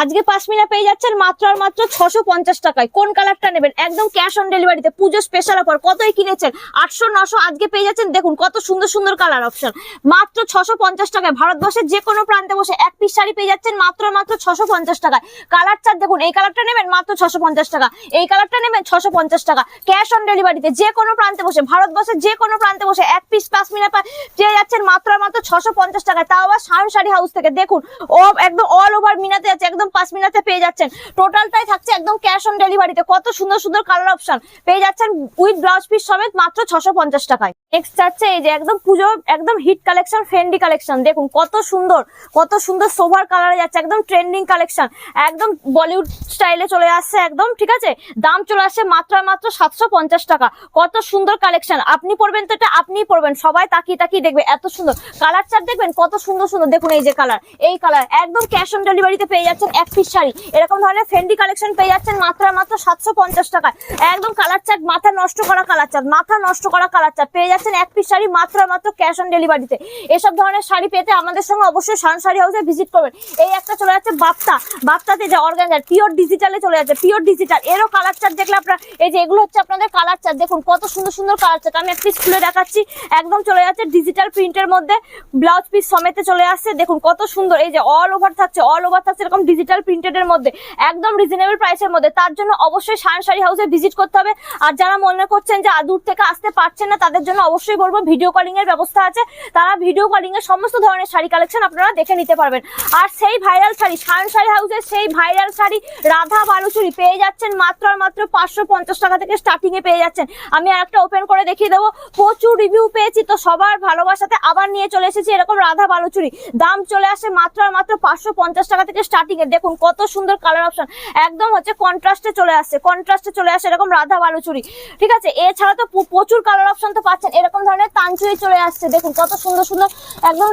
আজকে পাশমিনা পেয়ে যাচ্ছেন মাত্র আর মাত্র ছশো পঞ্চাশ টাকায়। কোন কালারটা নেবেন? একদম ক্যাশ অন ডেলিভারিতে পুজো স্পেশাল অফার কতই কিনেছেন? আটশো, নশো আজকে পেয়ে যাচ্ছেন? দেখুন, কত সুন্দর সুন্দর কালার অপশন মাত্র ছশো পঞ্চাশ টাকায়, ভারতবর্ষের যে কোনো প্রান্তে বসে এক পিস শাড়ি পেয়ে যাচ্ছেন মাত্র মাত্র ছশো পঞ্চাশ টাকায়। কালার চার্ট দেখুন, এই কালারটা নেবেন? মাত্র ছশো পঞ্চাশ টাকা। এই কালারটা নেবেন? ছশো পঞ্চাশ টাকা। ক্যাশ অন ডেলিভারিতে যে কোনো প্রান্তে বসে, ভারতবর্ষের যে কোনো প্রান্তে বসে এক পিস পাশমিনা পেয়ে যাচ্ছেন মাত্র মাত্র ছশো পঞ্চাশ টাকায়। তাও আবার শান শাড়ি হাউস থেকে। দেখুন ও একদম অল ওভার মিনাতে যাচ্ছে একদম পাঁচ মিনাতে পেয়ে যাচ্ছেন। টোটালটাই থাকছে একদম ক্যাশ অন ডেলিভারিতে কত সুন্দর সুন্দর কালার অপশন পেয়ে যাচ্ছেন উইথ ব্লাউজ পিস সমেত মাত্র ছশো পঞ্চাশ টাকায়। নেক্সট যাচ্ছে এই যে একদম পুজো একদম হিট কালেকশন ফ্রেন্ডলি কালেকশন দেখুন কত সুন্দর কত সুন্দর সোভার কালারে যাচ্ছে, একদম ট্রেন্ডিং কালেকশন একদম বলিউড স্টাইলে চলে আসছে একদম, ঠিক আছে? দাম চলে আসছে মাত্র মাত্র সাতশো পঞ্চাশ টাকা। কত সুন্দর কালেকশন আপনি পড়বেন তো এটা আপনিই পড়বেন সবাই তাকিয়ে তাকিয়ে দেখবে এত সুন্দর। কালার চার দেখবেন কত সুন্দর সুন্দর। দেখুন এই যে কালার এই কালার একদম ক্যাশ অন ডেলিভারিতে পেয়ে যাচ্ছেন এক পিস শাড়ি। এরকম ধরনের ফ্রেন্ডি কালেকশন পেয়ে যাচ্ছেন মাত্র মাত্র সাতশো পঞ্চাশ টাকায়। একদম কালার চার্ট মাথা নষ্ট করা কালার চার্ট মাথা নষ্ট করা কালার চার্ট পেয়ে যাচ্ছেন এক পিস শাড়ি মাত্র মাত্র ক্যাশ অন ডেলিভারিতে এসব ধরনের শাড়ি পেতে আমাদের সঙ্গে অবশ্যই শান শাড়ি হাউসে ভিজিট করবেন। এই একটা চলে যাচ্ছে বাপ্তা। বাপ্তাতে যে অর্গানজার পিওর ডিজিটালে চলে যাচ্ছে পিওর ডিজিটাল এরও কালার চার্ট দেখলে আপনার এই যে এগুলো হচ্ছে আপনাদের কালার চার্ট দেখুন, কত সুন্দর সুন্দর কালার চার্ট আমি একটি খুলে দেখাচ্ছি। একদম চলে যাচ্ছে ডিজিটাল প্রিন্টের মধ্যে। ব্লাউজ পিস সমেতে চলে আসছে। দেখুন, কত সুন্দর। এই যে অল ওভার থাকছে অল ওভার থাকছে, এরকম ডিজিটাল প্রিন্টেড এর মধ্যে, একদম রিজনেবল প্রাইসের মধ্যে। তার জন্য অবশ্যই শান শাড়ি হাউসে ভিজিট করতে হবে। আর যারা মনে করছেন যে দূর থেকে আসতে পারছেন না, তাদের জন্য অবশ্যই বলব ভিডিও কলিং এর ব্যবস্থা আছে। তারা ভিডিও কলিং এর সমস্ত ধরনের শাড়ি কালেকশন আপনারা দেখে নিতে পারবেন। আর সেই ভাইরাল শাড়ি শান শাড়ি হাউসের সেই ভাইরাল শাড়ি রাধা বালুচুরি পেয়ে যাচ্ছেন মাত্র আর মাত্র পাঁচশো পঞ্চাশ টাকা থেকে স্টার্টিং এ পেয়ে যাচ্ছেন। আমি আর একটা ওপেন করে দেখিয়ে দেবো। প্রচুর রিভিউ পেয়েছি তো সবার ভালোবাসাতে আবার নিয়ে চলে এসেছি এরকম রাধা বালুচুরি। দাম চলে আসে মাত্র আর মাত্র পাঁচশো পঞ্চাশ টাকা থেকে স্টার্টিং এ। দেখুন কত সুন্দর কালার অপশন একদম হচ্ছে কন্ট্রাস্টে চলে আসছে কন্ট্রাস্টে চলে আসে এরকম রাধা বালুচুরি। ঠিক আছে? এছাড়া তো প্রচুর কালার অপশন তো পাচ্ছেন। এরকম ধরনের তানচুরি চলে আসছে। দেখুন কত সুন্দর সুন্দর একদম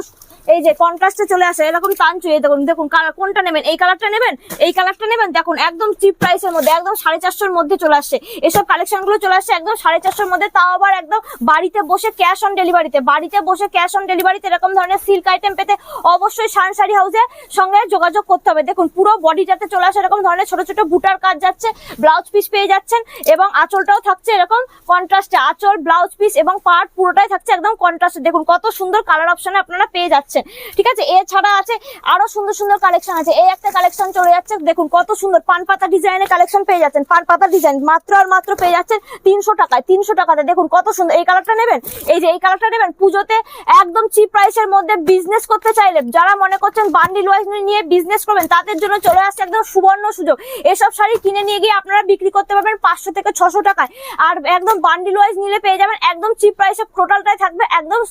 এই যে কন্ট্রাস্টে চলে আসে এরকম তাঞ্চু এই দেখুন দেখুন কোনটা নেবেন? এই কালারটা নেবেন? এই কালারটা নেবেন? দেখুন, একদম চিপ প্রাইসের মধ্যে, একদম সাড়ে চারশোর মধ্যে চলে আসছে এসব কালেকশনগুলো চলে আসছে একদম সাড়ে চারশোর মধ্যে, তাও আবার একদম বাড়িতে বসে ক্যাশ অন ডেলিভারিতে বাড়িতে বসে ক্যাশ অন ডেলিভারিতে এরকম ধরনের সিল্ক আইটেম পেতে অবশ্যই শাড়ি হাউসের সঙ্গে যোগাযোগ করতে হবে। দেখুন, পুরো বডিটাতে চলে আসে এরকম ধরনের ছোট ছোট বুটার কাজ যাচ্ছে ব্লাউজ পিস পেয়ে যাচ্ছেন এবং আঁচলটাও থাকছে এরকম কন্ট্রাস্টে আঁচল ব্লাউজ পিস এবং পার্ট পুরোটাই থাকছে একদম কন্ট্রাস্টে দেখুন, কত সুন্দর কালার অপশনে আপনারা পেয়ে যাচ্ছেন। ঠিক আছে? এছাড়া আছে আরও সুন্দর সুন্দর কালেকশন আছে। এই একটা কালেকশন চলে যাচ্ছে, দেখুন কত সুন্দর। পান পাতা ডিজাইনের কালেকশন পেয়ে যাচ্ছেন। পান পাতা ডিজাইন মাত্র আর মাত্র পেয়ে যাচ্ছেন তিনশো টাকায়, তিনশো টাকাতে। দেখুন কত সুন্দর। এই কালারটা নেবেন? এই যে এই কালারটা নেবেন? পুজোতে একদম চিপ প্রাইসের মধ্যে বিজনেস করতে চাইলে, যারা মনে করছেন বান্ডিল ওয়াইজ নিয়ে বিজনেস করবেন, তাদের জন্য চলে আসছে একদম সুবর্ণ সুযোগ। এসব শাড়ি কিনে নিয়ে গিয়ে আপনারা বিক্রি করতে পারবেন পাঁচশো থেকে ছশো টাকায়। আর একদম বান্ডিল ওয়াইজ নিলে পেয়ে যাবেন একদম চিপ প্রাইসে টোটালটাই থাকবে একদম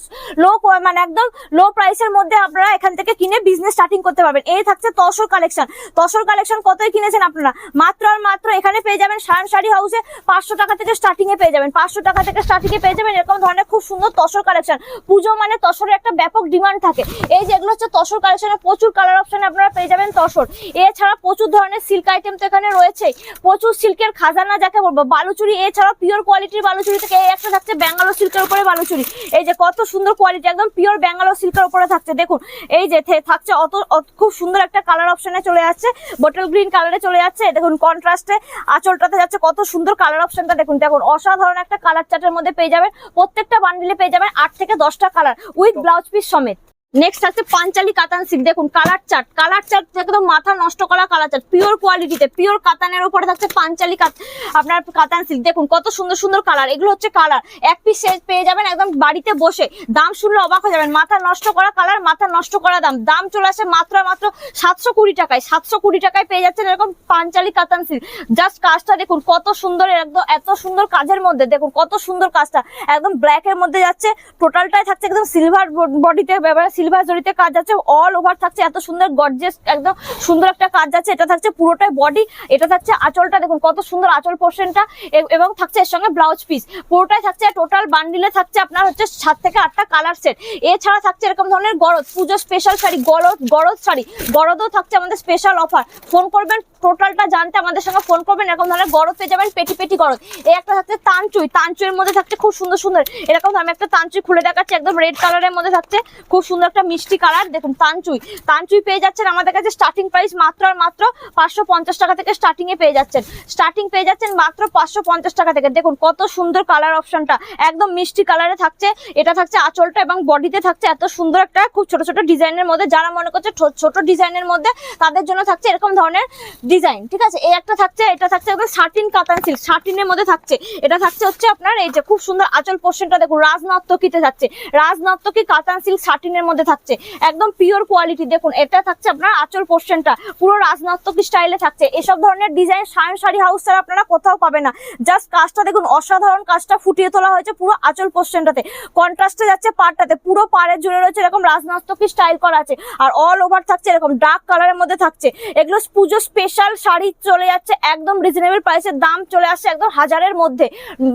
লো মানে একদম লো প্রাইসের মধ্যে আপনারা এখান থেকে কিনে বিজনেস স্টার্টিং করতে পারবেন। এই থাকছে তসর কালেকশন তসর কালেকশন কতই কিনেছেন আপনারা? মাত্র আর মাত্র এখানে পেয়ে যাবেন শান শাড়ি হাউসে পাঁচশো টাকা থেকে স্টার্টিং এ পেয়ে যাবেন। পাঁচশো টাকা থেকে স্টার্টিং এ পেয়ে যাবেন এরকম ধরনের খুব সুন্দর তসর কালেকশন পুজো মানে তসরের একটা ব্যাপক ডিমান্ড থাকে। এই যেগুলো হচ্ছে তসর কালেকশনে প্রচুর কালার অপশনে আপনারা পেয়ে যাবেন তসর। এছাড়া প্রচুর ধরনের সিল্ক আইটেম তো এখানে রয়েছে। প্রচুর সিল্কের খাজানা যাকে বলব, বালুচুরি। এছাড়া পিওর কোয়ালিটির বালুচুরি থেকে এই একটা থাকছে ব্যাঙ্গালোর সিল্কের উপরে বালুচুরি। এই যে কত সুন্দর কোয়ালিটি একদম পিওর ব্যাঙ্গালোর সিল্কের উপরে থাকছে। দেখুন, এই যে থাকছে অত অত- খুব সুন্দর একটা কালার অপশনে চলে যাচ্ছে বটল গ্রিন কালারে চলে যাচ্ছে। দেখুন কন্ট্রাস্টে আঁচলটাতে যাচ্ছে। কত সুন্দর কালার অপশনটা দেখুন। দেখুন, অসাধারণ একটা কালার চার্টের মধ্যে পেয়ে যাবেন। প্রত্যেকটা বান্ডিলে পেয়ে যাবেন আট থেকে দশটা কালার উইথ ব্লাউজ পিস সমেত। নেক্সট আছে পাঞ্চালি কাতান সিল্ক দেখুন কালার চার্ট কালার চার্ট একদম মাথা নষ্ট করা কালার চার্ট পিওর কোয়ালিটিতে পিওর কাতানের উপরে থাকছে পাঞ্চালি আপনার কাতান সিল্ক দেখুন, কত সুন্দর সুন্দর কালার এগুলো হচ্ছে কালার এক পিস পেয়ে যাবেন একদম বাড়িতে বসে। দাম শুনলে অবাক হয়ে যাবেন, মাথা নষ্ট করা কালার মাথা নষ্ট করা দাম। দাম চলে আসে মাত্র মাত্র সাতশো কুড়ি টাকায়, সাতশো কুড়ি টাকায় পেয়ে যাচ্ছেন এরকম পাঞ্চালি কাতান সিল্ক জাস্ট কাজটা দেখুন, কত সুন্দর একদম, এত সুন্দর কাজের মধ্যে, দেখুন, কত সুন্দর কাজটা। একদম ব্ল্যাকের মধ্যে যাচ্ছে টোটালটাই থাকছে একদম সিলভার বডিতে সিলভার জড়িতে কাজ যাচ্ছে অল ওভার থাকছে, এত সুন্দর গর্জেস একদম সুন্দর একটা কাজ যাচ্ছে এটা থাকছে পুরোটাই বডি এটা থাকছে আঁচলটা, দেখুন কত সুন্দর আঁচল পোর্শনটা এবং থাকছে এর সঙ্গে ব্লাউজ পিস পুরোটাই থাকছে টোটাল বান্ডিলে থাকছে আপনার হচ্ছে সাত থেকে আটটা কালার সেট এছাড়া থাকছে এরকম ধরনের গরদ পুজো স্পেশাল শাড়ি, গরদ গরদ শাড়ি, গরদও থাকছে আমাদের স্পেশাল অফার ফোন করবেন টোটালটা জানতে আমাদের সঙ্গে ফোন করবেন, এরকম ধরনের গরদ পেয়ে যাবেন, পেটি পেটি গরদ, এই একটা থাকছে তানচুই, তানচুইয়ের মধ্যে থাকছে খুব সুন্দর সুন্দর, এরকম আমি একটা তানচুই খুলে দেখাচ্ছি, একদম রেড কালারের মধ্যে থাকছে, খুব সুন্দর একটা মিষ্টি কালার। দেখুন, তানচুই। তানচুই পেয়ে যাচ্ছেন আমাদের কাছে স্টার্টিং প্রাইস মাত্র আর মাত্র পাঁচশো পঞ্চাশ টাকা থেকে স্টার্টিং এ পেয়ে যাচ্ছেন। স্টার্টিং পেয়ে যাচ্ছেন মাত্র পাঁচশো পঞ্চাশ টাকা থেকে। দেখুন, কত সুন্দর কালার অপশনটা একদম মিষ্টি কালারে থাকছে। এটা থাকছে আঁচলটা এবং বডিতে থাকছে এত সুন্দর একটা খুব ছোট ছোট ডিজাইনের মধ্যে। যারা মনে করছে ছোট ডিজাইনের মধ্যে, তাদের জন্য থাকছে এরকম ধরনের ডিজাইন ঠিক আছে? এই একটা থাকছে, এটা থাকছে শার্টিন কাতান সিল্ক শার্টিনের মধ্যে থাকছে। এটা থাকছে হচ্ছে আপনার এই যে খুব সুন্দর আঁচল পোর্শনটা দেখুন রাজনর্তকিতে থাকছে। রাজনর্তকি কাতান সিল্ক শার্টিনের মধ্যে থাকছে। একদম পিওর কোয়ালিটি দেখুন, এটা থাকছে আপনার আঁচল পোর্শনটা পুরো রাজনর্তকি স্টাইলে থাকছে। এসব ধরনের ডিজাইন সায়ন শাড়ি হাউস ছাড়া আপনারা কোথাও পাবেন না। জাস্ট কাজটা দেখুন, অসাধারণ কাজটা ফুটিয়ে তোলা হয়েছে পুরো আঁচল পোর্শনটাতে কন্ট্রাস্টে যাচ্ছে পাড়টাতে, পুরো পাড়ের জুড়ে রয়েছে এরকম রাজনর্তকি স্টাইল করা আছে। আর অল ওভার থাকছে এরকম ডার্ক কালারের মধ্যে থাকছে। এগুলো পুজো স্পেশাল শাড়ি চলে যাচ্ছে একদম রিজনেবল প্রাইসের দাম চলে আসছে একদম হাজারের মধ্যে।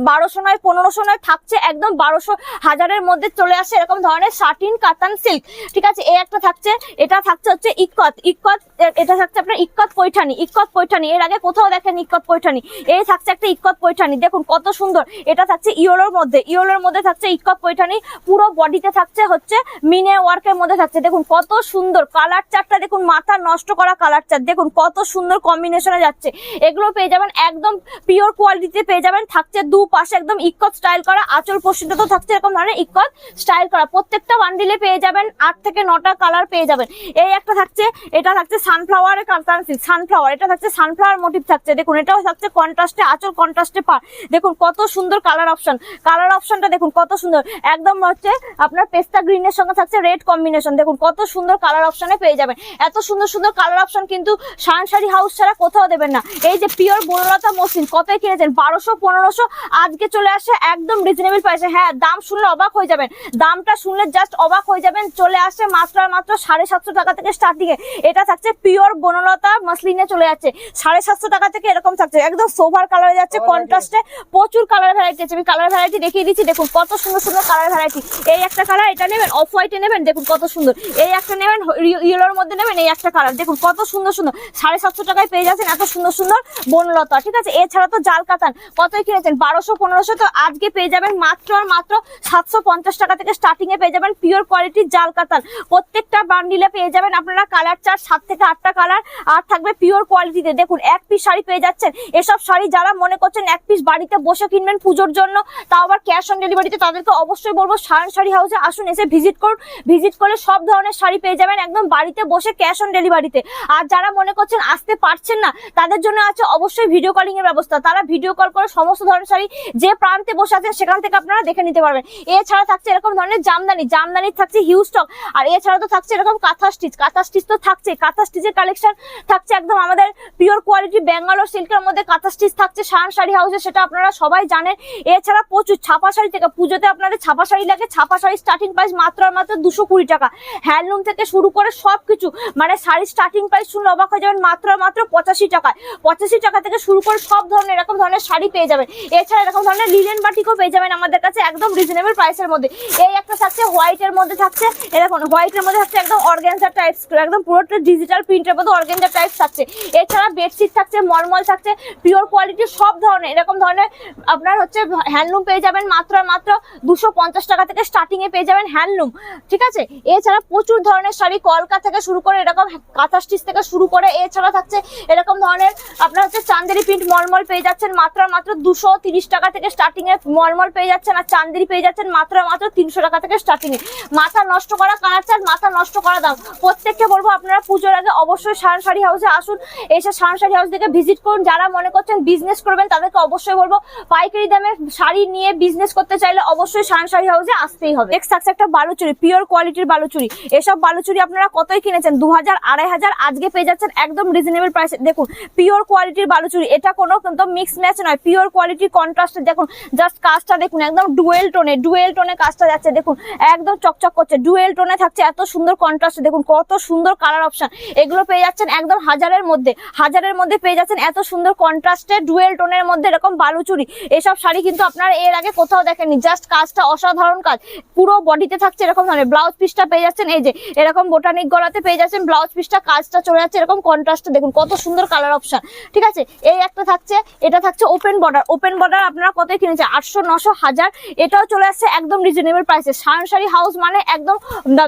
বারোশো নয়, পনেরোশো নয়, থাকছে একদম বারোশো, হাজারের মধ্যে চলে আসছে এরকম ধরনের শার্টিন কাতান সিল্ক ঠিক আছে এই একটা থাকছে, এটা থাকছে হচ্ছে ইক্কত। ইক্কত এটা থাকছে আপনার ইক্কত পৈঠানি। ইক্কত পৈঠানি, এর আগে কোথাও দেখেন ইক্কত পৈঠানি। এই থাকছে একটা ইক্কত পৈঠানি, দেখুন কত সুন্দর। এটা থাকছে ইয়োলোর মধ্যে। ইয়োলোর মধ্যে থাকছে ইক্কত পৈঠানি, পুরো বডিতে থাকছে হচ্ছে মিনে ওয়ার্কের মধ্যে থাকছে। দেখুন কত সুন্দর কালার চারটা, দেখুন মাথা নষ্ট করা কালার চার। দেখুন কত সুন্দর কম্বিনেশনে যাচ্ছে। এগুলো পেয়ে যাবেন একদম পিওর কোয়ালিটিতে পেয়ে যাবেন। থাকছে দু পাশে একদম ইক্কত স্টাইল করা। আচল পশ্চিমটা তো থাকছে এরকম ধরনের ইক্কত স্টাইল করা। প্রত্যেকটা বান্ডিলে পেয়ে যাবেন আট থেকে নটা কালার পেয়ে যাবেন। এই একটা থাকছে, এটা থাকছে সানফ্লাওয়ারের কান্তান্সি সানফ্লাওয়ার এটা থাকছে সানফ্লাওয়ার মোটিভ থাকছে। দেখুন, এটাও থাকছে কন্ট্রাস্টে আঁচল কন্ট্রাস্টে পা দেখুন, কত সুন্দর কালার অপশন কালার অপশনটা দেখুন, কত সুন্দর। একদম হচ্ছে আপনার পেস্তা গ্রিনের সঙ্গে থাকছে রেড কম্বিনেশন দেখুন, কত সুন্দর কালার অপশনে পেয়ে যাবেন। এত সুন্দর সুন্দর কালার অপশন কিন্তু শানশাড়ি হাউস ছাড়া কোথাও দেবেন না। এই যে পিওর বনলতা মসলিন কত কিনেছেন? বারোশো, পনেরোশো, আজকে চলে আসে একদম রিজনেবল প্রাইসে হ্যাঁ দাম শুনলে অবাক হয়ে যাবেন। দামটা শুনলে জাস্ট অবাক হয়ে যাবেন চলে আসছে মাত্র আর মাত্র সাড়ে সাতশো টাকা থেকে স্টার্টিং এ এটা থাকছে পিওর বনলতা মসলিনে চলে যাচ্ছে। সাড়ে সাতশো টাকা থেকে এরকম থাকছে। একদম সোভার কালারে যাচ্ছে কন্ট্রাস্টে প্রচুর কালার ভ্যারাইটি আছে। আমি কালার ভ্যারাইটি দেখিয়ে দিচ্ছি। দেখুন কত সুন্দর সুন্দর কালার ভ্যারাইটি এই একটা কালার এটা নেবেন অফ হোয়াইটে নেবেন দেখুন কত সুন্দর। এই একটা নেবেন ইয়েলোর মধ্যে নেবেন এই একটা কালার দেখুন কত সুন্দর সুন্দর। সাড়ে সাতশো টাকায় পেয়ে যাচ্ছেন এত সুন্দর সুন্দর বনলতা ঠিক আছে? এছাড়া তো জাল কাতান। কতই কিনেছেন? বারোশো পনেরোশো তো আজকে পেয়ে যাবেন মাত্র আর মাত্র সাতশো পঞ্চাশ টাকা থেকে স্টার্টিং এ পেয়ে যাবেন পিওর কোয়ালিটির জাল কাতান প্রত্যেকটা বান্ডিলে পেয়ে যাবেন আপনারা কালার চার সাত থেকে আটটা কালার আর থাকবে পিওর কোয়ালিটিতে দেখুন, এক পিস শাড়ি পেয়ে যাচ্ছেন। এসব শাড়ি যারা মনে করছেন এক পিস বাড়িতে বসে কিনবেন পুজোর জন্য, তাও আবার ক্যাশ অন ডেলিভারিতে তাদেরকে অবশ্যই বলব, সায়ন শাড়ি হাউসে আসুন, এসে ভিজিট করুন। ভিজিট করলে সব ধরনের শাড়ি পেয়ে যাবেন একদম বাড়িতে বসে ক্যাশ অন ডেলিভারিতে আর যারা মনে করছেন আসতে পারছেন না, তাদের জন্য আছে অবশ্যই ভিডিও কলিং এর ব্যবস্থা। তারা ভিডিও কল করে সমস্ত ধরনের শাড়ি যে প্রান্তে বসে আছেন, সেখান থেকে আপনারা দেখে নিতে পারবেন। এছাড়া থাকছে এরকম ধরনের জামদানি। জামদানির থাকছে হিউজ স্টক। আর এছাড়া তো থাকছে এরকম কাঁথা স্টিচ কাঁথা স্টিচ তো থাকছে। কাঁথা স্টিচের কালেকশন থাকছে একদম আমাদের পিওর কোয়ালিটি ব্যাঙ্গালোর সিল্কের মধ্যে কাঁথা স্টিচ থাকছে শান শাড়ি হাউসে সেটা আপনারা সবাই জানেন। এছাড়া প্রচুর ছাপা শাড়ি থেকে, পুজোতে আপনাদের ছাপা শাড়ি লাগে। ছাপা শাড়ি স্টার্টিং প্রাইস মাত্র আর মাত্র দুশো কুড়ি টাকা। হ্যান্ডলুম থেকে শুরু করে সব কিছু মানে শাড়ি স্টার্টিং প্রাইস শুনলে অবাক হয়ে যাবেন, মাত্র মাত্র পঁচাশি টাকায়। পঁচাশি টাকা থেকে শুরু করে সব ধরনের, এরকম ধরনের শাড়ি পেয়ে যাবেন। এছাড়া এরকম ধরনের লিলেন বাটিকও পেয়ে যাবেন আমাদের কাছে একদম রিজনেবল প্রাইসের মধ্যে। এই একটা থাকছে হোয়াইটের মধ্যে থাকছে এরকম হোয়াইটের মধ্যে থাকছে একদম অর্গেনজা টাইপস একদম পুরোটা ডিজিটাল প্রিন্টের মধ্যে অর্গেনজা টাইপস থাকছে। এছাড়া বেডশিট থাকছে, মলমল থাকছে পিওর কোয়ালিটির সব ধরনের, এরকম ধরনের আপনার হচ্ছে হ্যান্ডলুম পেয়ে যাবেন মাত্র মাত্র দুশো পঞ্চাশ টাকা থেকে স্টার্টিং এ পেয়ে যাবেন হ্যান্ডলুম ঠিক আছে? এছাড়া প্রচুর ধরনের শাড়ি, কলকা থেকে শুরু করে এরকম কাঁথা স্টিচ থেকে শুরু করে, এছাড়া থাকছে এরকম ধরনের আপনার হচ্ছে চান্দেরি প্রিন্ট মলমল পেয়ে যাচ্ছেন মাত্র মাত্র দুশো তিরিশ টাকা থেকে স্টার্টিং এ মলমল পেয়ে যাচ্ছেন আর চান্দেরি পেয়ে যাচ্ছেন মাত্র মাত্র তিনশো টাকা থেকে স্টার্টিং এ। মাথা নষ্ট করা কানার চার্জ মাথা নষ্ট করা দাম প্রত্যেককে বলব আপনারা পুজোর আগে অবশ্যই শান শাড়ি হাউসে আসুন, এসে শান শাড়ি হাউস থেকে ভিজিট করুন। যারা মনে করছেন বিজনেস করবেন, তাদেরকে অবশ্যই বলব পাইকারি দামে শাড়ি নিয়ে বিজনেস করতে চাইলে অবশ্যই শান শাড়ি হাউসে আসতেই হবে। নেক্সট থাকছে একটা বালুচুরি পিওর কোয়ালিটির বালুচুরি। এসব বালুচুরি আপনারা কতই কিনেছেন? দু হাজার আড়াই হাজার, আজকে পেয়ে যাচ্ছেন একদম রিজনেবল প্রাইসে দেখুন পিওর কোয়ালিটির বালুচুরি, এটা কোনো কিন্তু মিক্স ম্যাচ নয়। পিওর কোয়ালিটির কন্ট্রাস্টে দেখুন জাস্ট কাজটা দেখুন, একদম ডুয়েল টোনে ডুয়েল টোনে কাজটা যাচ্ছে। দেখুন, একদম চকচক করছে ডুয়েল টোনে থাকছে এত সুন্দর কন্ট্রাস্ট দেখুন কত সুন্দর কালার অপশন এগুলো পেয়ে যাচ্ছেন একদম হাজারের মধ্যে হাজারের মধ্যে পেয়ে যাচ্ছেন এত সুন্দর কন্ট্রাস্টে ডুয়েল টোনের মধ্যে এরকম বালুচুরি। এসব শাড়ি কিন্তু আপনারা এর আগে কোথাও দেখেননি জাস্ট কাজটা অসাধারণ কাজ। পুরো বডিতে থাকছে এরকম ধরনের ব্লাউজ পিসটা পেয়ে যাচ্ছেন, এই যে এরকম বোটানিক গলাতে পেয়ে যাচ্ছেন ব্লাউজ পিসটা কাজটা চলে যাচ্ছে এরকম কন্ট্রাস্টে দেখুন কত সুন্দর কালার অপশন ঠিক আছে? এই একটা থাকছে এটা থাকছে ওপেন বর্ডার ওপেন বর্ডার আপনারা কত কিনেছে আটশো, নশো, হাজার। এটাও চলে আসছে একদম রিজনেবল প্রাইসে শাড়ি হাউস মানে একদম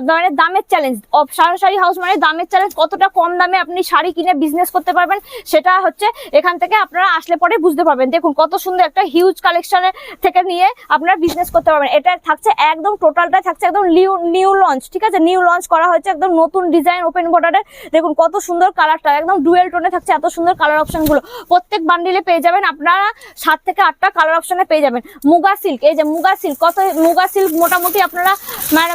মানে দামের চ্যালেঞ্জ সারা শাড়ি হাউস মানে দামের চ্যালেঞ্জ কতটা কম দামে আপনি শাড়ি কিনে বিজনেস করতে পারবেন, সেটা হচ্ছে এখান থেকে আপনারা আসলে পরে বুঝতে পারবেন। দেখুন, কত সুন্দর একটা হিউজ কালেকশনের থেকে নিয়ে আপনারা বিজনেস করতে পারবেন। এটা থাকছে একদম টোটালটা থাকছে একদম নিউ নিউ লঞ্চ ঠিক আছে? নিউ লঞ্চ করা হয়েছে একদম নতুন ডিজাইন ওপেন বর্ডারের দেখুন, কত সুন্দর কালারটা একদম ডুয়েল টোনে থাকছে এত সুন্দর কালার অপশনগুলো। প্রত্যেক বান্ডিলে পেয়ে যাবেন, আপনারা সাত থেকে আটটা কালার অপশনে পেয়ে যাবেন। মুগা সিল্ক এই যে মুগা সিল্ক কত মুগা সিল্ক মোটামুটি আপনারা মানে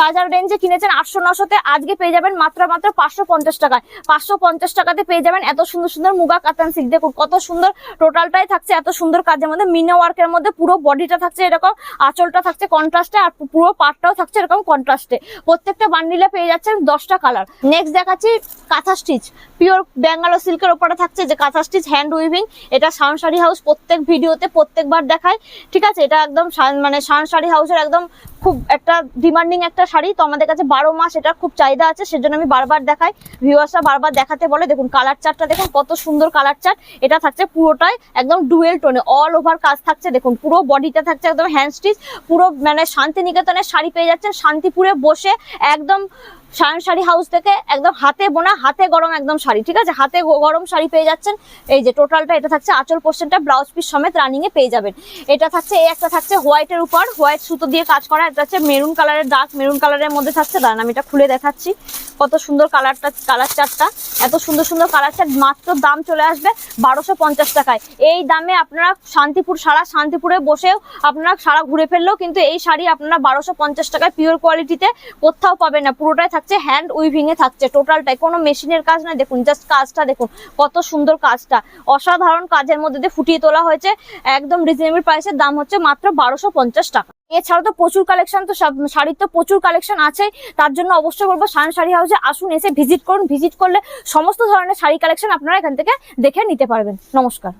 বাজার রেঞ্জে কিনেছেন আটশো নশোতে আজকে পেয়ে যাবেন মাত্র মাত্র পাঁচশো পঞ্চাশ টাকায়। পাঁচশো পঞ্চাশ টাকাতে পেয়ে যাবেন এত সুন্দর সুন্দর মুগা কাতান সিল্ক দেখুন, কত সুন্দর টোটালটাই থাকছে, এত সুন্দর কাজের মধ্যে মিনা ওয়ার্কের মধ্যে পুরো বডিটা থাকছে এরকম, আঁচলটা থাকছে কন্ট্রাস্টে আর পুরো পাটটাও থাকছে এরকম কন্ট্রাস্টে প্রত্যেকটা বান্ডিলে পেয়ে যাচ্ছেন দশটা কালার নেক্সট দেখাচ্ছি, কাঁথা স্টিচ পিওর ব্যাঙ্গালোর সিল্কের ওপরে থাকছে যে কাঁথা স্টিচ হ্যান্ড উইভিং এটা শান শাড়ি হাউস প্রত্যেক ভিডিওতে প্রত্যেকবার দেখায়, ঠিক আছে? এটা একদম মানে শান হাউসের একদম খুব একটা ডিমান্ডিং একটা শাড়ি। তো আমাদের কাছে বারো মাস এটা খুব চাহিদা আছে, সেজন্য আমি বারবার দেখাই। ভিউয়ার্সরা বারবার দেখাতে বলে, দেখুন কালার চার্টটা দেখুন, কত সুন্দর কালার চার্ট এটা থাকছে পুরোটাই একদম ডুয়েল টোনে অল ওভার কাজ থাকছে। দেখুন, পুরো বডিটা থাকছে একদম হ্যান্ড স্টিচ পুরো মানে শান্তিনিকেতনের শাড়ি পেয়ে যাচ্ছেন শান্তিপুরে বসে একদম শায়ন শাড়ি হাউস থেকে একদম হাতে বোনা, হাতে গরম একদম শাড়ি, ঠিক আছে? হাতে গরম শাড়ি পেয়ে যাচ্ছেন। এই যে টোটালটা এটা থাকছে আঁচল পোর্শনটা ব্লাউজ পিস সমেত রানিং এ পেয়ে যাবেন। এটা থাকছে, এই একটা থাকছে হোয়াইটের উপর। হোয়াইট সুতো দিয়ে কাজ করা এটা হচ্ছে মেরুন কালারের ডার্ক মেরুন কালারের মধ্যে থাকছে। দাঁড়ান, আমি এটা খুলে দেখাচ্ছি। কত সুন্দর কালারটা কালার চারটা এত সুন্দর সুন্দর কালার চার মাত্র দাম চলে আসবে বারোশো পঞ্চাশ টাকায়। এই দামে আপনারা শান্তিপুর সারা, শান্তিপুরে বসেও আপনারা সারা ঘুরে ফেললেও কিন্তু এই শাড়ি আপনারা বারোশো পঞ্চাশ টাকায় পিওর কোয়ালিটিতে কোথাও পাবেন না। পুরোটাই থাকছে হ্যান্ড উইভিং এ থাকছে টোটালটাই কোনো মেশিনের কাজ নয়, দেখুন জাস্ট কাজটা দেখুন, কত সুন্দর কাজটা। অসাধারণ কাজের মধ্যে দিয়ে ফুটিয়ে তোলা হয়েছে, একদম রিজনেবল প্রাইসের দাম হচ্ছে মাত্র বারোশো টাকা। এছাড়াও তো প্রচুর কালেকশন তো শাড়ির তো প্রচুর কালেকশন আছে, তার জন্য অবশ্যই বলব শান শাড়ি হাউসে আসুন, এসে ভিজিট করুন। ভিজিট করলে সমস্ত ধরনের শাড়ি কালেকশন আপনারা এখান থেকে দেখে নিতে পারবেন। নমস্কার।